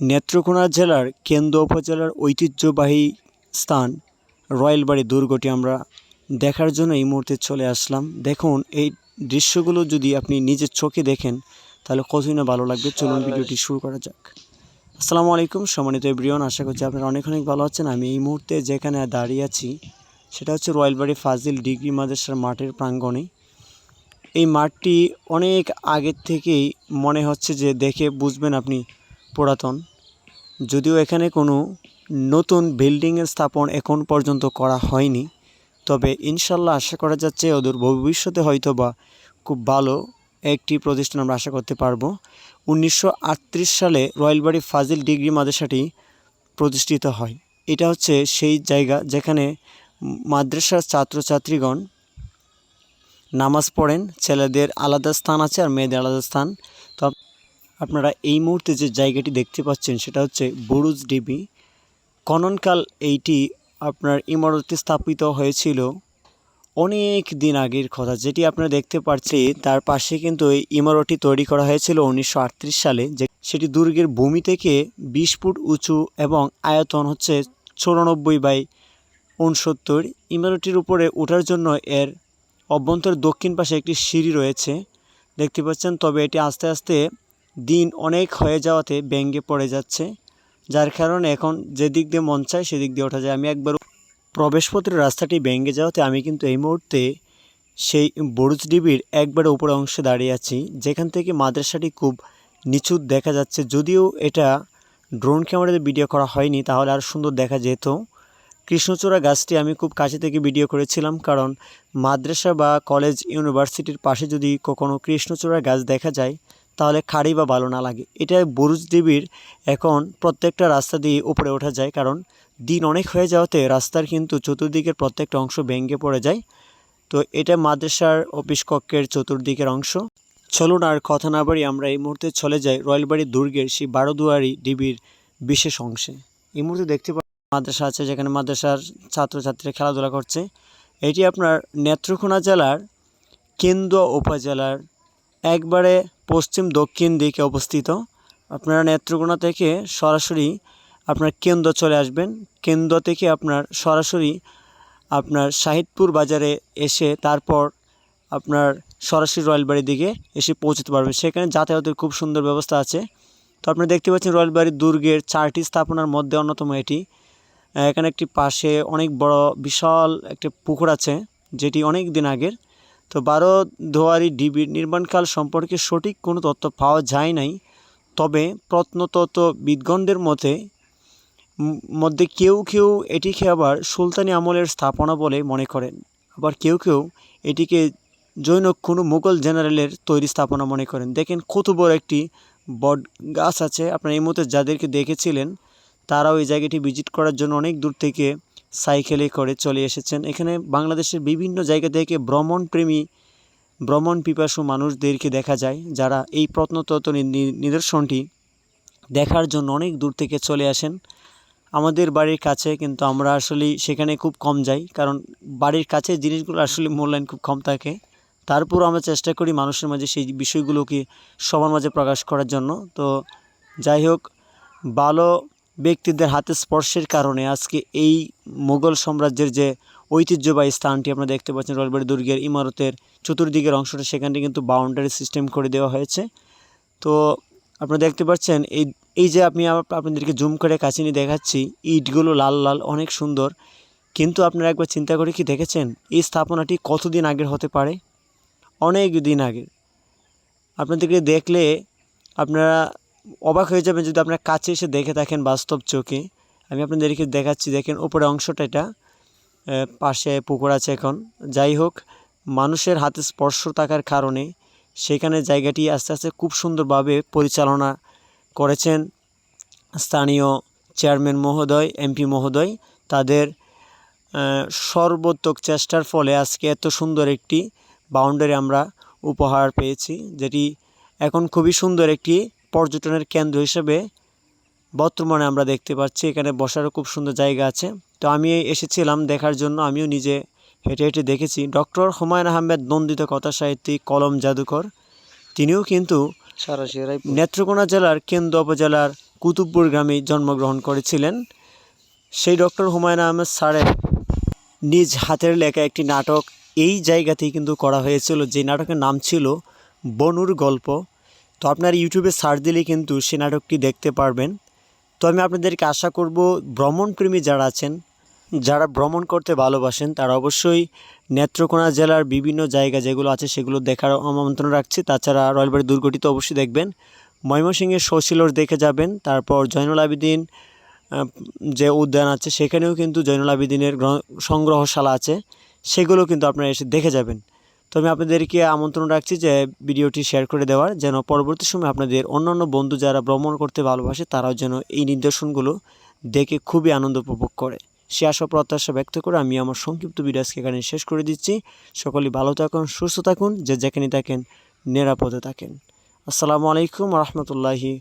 নেত্রকোনা জেলার কেন্দ্র উপজেলার ঐতিহ্যবাহী স্থান রয়্যাল রয়েলবাড়ি দুর্গটি আমরা দেখার জন্য এই মুহূর্তে চলে আসলাম। দেখুন, এই দৃশ্যগুলো যদি আপনি নিজের চোখে দেখেন, তাহলে কতই না ভালো লাগবে। চলুন ভিডিওটি শুরু করা যাক। আসসালামু আলাইকুম, সম্মানিত এভরিওয়ান, আশা করছি আপনারা অনেক অনেক ভালো আছেন। আমি এই মুহূর্তে যেখানে দাঁড়িয়ে আছি, সেটা হচ্ছে রয়েলবাড়ি ফাজিল ডিগ্রি মাদ্রাসার মাঠের প্রাঙ্গণে। এই মাঠটি অনেক আগের থেকেই মনে হচ্ছে যে দেখে বুঝবেন আপনি পুরাতন। যদিও এখানে কোনো নতুন বিল্ডিংয়ের স্থাপন এখন পর্যন্ত করা হয়নি, তবে ইনশাল্লাহ আশা করা যাচ্ছে ওদের ভবিষ্যতে হয়তো বা খুব ভালো একটি প্রতিষ্ঠান আমরা আশা করতে পারব। উনিশশো আটত্রিশ সালে রয়্যালবাড়ি ফাজিল ডিগ্রি মাদ্রাসাটি প্রতিষ্ঠিত হয়। এটা হচ্ছে সেই জায়গা যেখানে মাদ্রাসার ছাত্রছাত্রীগণ নামাজ পড়েন, ছেলেদের আলাদা স্থান আছে আর মেয়েদের আলাদা স্থান। তো আপনারা এই মুহূর্তে যে জায়গাটি দেখতে পাচ্ছেন সেটা হচ্ছে বুরুজ ডিবি। খননকাল এইটি আপনার ইমারতটি স্থাপিত হয়েছিল অনেক দিন আগের কথা। যেটি আপনারা দেখতে পাচ্ছি, তার পাশে কিন্তু এই ইমারতটি তৈরি করা হয়েছিল উনিশশো আটত্রিশ সালে। যে সেটি দুর্গের ভূমি থেকে বিশ ফুট উঁচু এবং আয়তন হচ্ছে চৌরানব্বই বাই উনসত্তর। ইমারতটির উপরে ওঠার জন্য এর অভ্যন্তর দক্ষিণ পাশে একটি সিঁড়ি রয়েছে। দেখতে পাচ্ছেন, তবে এটি আস্তে আস্তে দিন অনেক হয়ে যাওয়াতে ব্যঙ্গে পড়ে যাচ্ছে, যার কারণে এখন যেদিক দিয়ে মন চায় সেদিক দিয়ে ওঠা যায়। আমি একবার প্রবেশপত্রের রাস্তাটি ভেঙে যাওয়াতে আমি কিন্তু এই মুহূর্তে সেই বরুজ ডিবির একবারে উপরে অংশে দাঁড়িয়ে আছি। যেখান থেকে মাদ্রাসাটি খুব নিচু দেখা যাচ্ছে। যদিও এটা ড্রোন ক্যামেরাতে ভিডিও করা হয়নি, তাহলে আর সুন্দর দেখা যেত। কৃষ্ণচূড়া গাছটি আমি খুব কাছে থেকে ভিডিও করেছিলাম, কারণ মাদ্রাসা বা কলেজ ইউনিভার্সিটির পাশে যদি কখনও কৃষ্ণচূড়া গাছ দেখা যায় তাহলে খাড়ি বা ভালো না লাগে। এটা বরুজ দেবীর এখন প্রত্যেকটা রাস্তা দিয়ে উপরে ওঠা যায়, কারণ দিন অনেক হয়ে যাওয়াতে রাস্তার কিন্তু চতুর্দিকের প্রত্যেকটা অংশ ভেঙে পড়ে যায়। তো এটা মাদ্রাসার অফিস কক্ষের চতুর্দিকের অংশ। চলুন আর কথা না বাড়ি আমরা এই মুহূর্তে চলে যাই রয়্যালবাড়ি দুর্গের সেই বারোদুয়ারি ডিবির বিশেষ অংশে। এই মুহূর্তে দেখতে পাচ্ছি মাদ্রাসা আছে, যেখানে মাদ্রাসার ছাত্রছাত্রীরা খেলাধুলা করছে। এটি আপনার নেত্রকোনা জেলার কেন্দুয়া উপজেলার একবারে পশ্চিম দক্ষিণ দিকে অবস্থিত। আপনারা নেত্রকোনা থেকে সরাসরি আপনার কেন্দ্র চলে আসবেন। কেন্দ্র থেকে আপনার সরাসরি আপনার শাহিদপুর বাজারে এসে তারপর আপনার সরাসরি রয়্যালবাড়ির দিকে এসে পৌঁছতে পারবেন। সেখানে যাতায়াতের খুব সুন্দর ব্যবস্থা আছে। তো আপনারা দেখতে পাচ্ছেন রয়্যালবাড়ির দুর্গের চারটি স্থাপনার মধ্যে অন্যতম এটি। এখানে একটি পাশে অনেক বড় বিশাল একটি পুকুর আছে, যেটি অনেক দিন আগের। তো বারো দোয়ারি ডিবির নির্মাণকাল সম্পর্কে সঠিক কোনো তথ্য পাওয়া যায় নাই। তবে প্রত্নতত্ত্ব বিদগণদের মতে মধ্যে কেউ কেউ এটিকে আবার সুলতানি আমলের স্থাপনা বলে মনে করেন। আবার কেউ কেউ এটিকে জৈন কোনো মুঘল জেনারেলের তৈরি স্থাপনা মনে করেন। দেখেন কত বড় একটি বট গাছ আছে। আপনারা এই মুহূর্তে যাদেরকে দেখেছিলেন, তারাও এই জায়গাটি ভিজিট করার জন্য অনেক দূর থেকে সাইকেলে করে চলে এসেছেন। এখানে বাংলাদেশের বিভিন্ন জায়গা থেকে ভ্রমণপ্রেমী ভ্রমণ পিপাসু মানুষদেরকে দেখা যায়, যারা এই প্রত্নতত্ত্ব নিদর্শনটি দেখার জন্য অনেক দূর থেকে চলে আসেন। আমাদের বাড়ির কাছে কিন্তু আমরা আসলে সেখানে খুব কম যাই, কারণ বাড়ির কাছে জিনিসগুলো আসলে মূল্যায়ন খুব কম থাকে। তারপর আমরা চেষ্টা করি মানুষের মাঝে সেই বিষয়গুলোকে সবার মাঝে প্রকাশ করার জন্য। তো যাই হোক, ভালো ব্যক্তিদের হাতে স্পর্শের কারণে আজকে এই মুঘল সাম্রাজ্যের যে ঐতিহ্যবাহী স্থানটি আপনারা দেখতে পাচ্ছেন রয়্যালবাড়ি দুর্গের ইমারতের চতুর্দিকের অংশটা, সেখানটি কিন্তু বাউন্ডারি সিস্টেম করে দেওয়া হয়েছে। তো আপনারা দেখতে পাচ্ছেন, এই এই যে আমি আপনাদেরকে জুম করে কাছে নিয়ে দেখাচ্ছি, ইটগুলো লাল লাল, অনেক সুন্দর। কিন্তু আপনারা একবার চিন্তা করে কি দেখেছেন, এই স্থাপনাটি কতদিন আগের হতে পারে? অনেক দিন আগের। আপনাদেরকে দেখলে আপনারা অবাক হয়ে যাবেন যদি আপনার কাছে এসে দেখে থাকেন বাস্তব চোখে। আমি আপনাদেরকে দেখাচ্ছি, দেখেন উপরে অংশটা এটা। পাশে পুকুর আছে এখন। যাই হোক, মানুষের হাতে স্পর্শ থাকার কারণে সেখানে জায়গাটি আস্তে আস্তে খুব সুন্দরভাবে পরিচালনা করেছেন স্থানীয় চেয়ারম্যান মহোদয়, এমপি মহোদয়। তাদের সর্বোত্তক চেষ্টার ফলে আজকে এত সুন্দর একটি বাউন্ডারি আমরা উপহার পেয়েছি, যেটি এখন খুবই সুন্দর একটি পর্যটনের কেন্দ্র হিসেবে বর্তমানে আমরা দেখতে পাচ্ছি এখানে বসারও খুব সুন্দর জায়গা আছে। তো আমি এসেছিলাম দেখার জন্য আমিও নিজে হেঁটে হেঁটে দেখেছি। ডক্টর হুমায়ুন আহমেদ নন্দিত কথা সাহিত্যিক কলম জাদুকর তিনিও কিন্তু নেত্রকোনা জেলার কেন্দ্র উপজেলার কুতুবপুর গ্রামে জন্মগ্রহণ করেছিলেন। সেই ডক্টর হুমায়ুন আহমেদ স্যারের নিজ হাতের লেখা একটি নাটক এই জায়গাতেই কিন্তু করা হয়েছিল যে নাটকের নাম ছিল বনুর গল্প। তো আপনার ইউটিউবে সার্চ দিলে কিন্তু সে নাটকটি দেখতে পারবেন। তো আমি আপনাদেরকে আশা করব ভ্রমণপ্রেমী যারা আছেন, যারা ভ্রমণ করতে ভালোবাসেন, তারা অবশ্যই নেত্রকোনা জেলার বিভিন্ন জায়গা যেগুলো আছে সেগুলো দেখার আমন্ত্রণ রাখছি। তাছাড়া রয়্যালবাড়ি দুর্গটি তো অবশ্যই দেখবেন। ময়মনসিংহের শশিলোর দেখে যাবেন। তারপর জয়নুল আবেদিন যে উদ্যান আছে সেখানেও কিন্তু জয়নুল আবেদিনের গ্রহ- সংগ্রহশালা আছে। সেগুলো কিন্তু আপনারা এসে দেখে যাবেন। তো আমি আপনাদেরকে আমন্ত্রণ রাখছি যে ভিডিওটি শেয়ার করে দেওয়ার, যেন পরবর্তী সময় আপনাদের অন্যান্য বন্ধু যারা ভ্রমণ করতে ভালোবাসে, তারাও যেন এই নিদর্শনগুলো দেখে খুবই আনন্দ উপভোগ করে। সে আশা প্রত্যাশা ব্যক্ত করে আমি আমার সংক্ষিপ্ত ভিডিও আজকে এখানে শেষ করে দিচ্ছি। সকলেই ভালো থাকুন, সুস্থ থাকুন, যে যেখানে থাকেন, নিরাপদে থাকেন। আসসালামু আলাইকুম রহমতুল্লাহি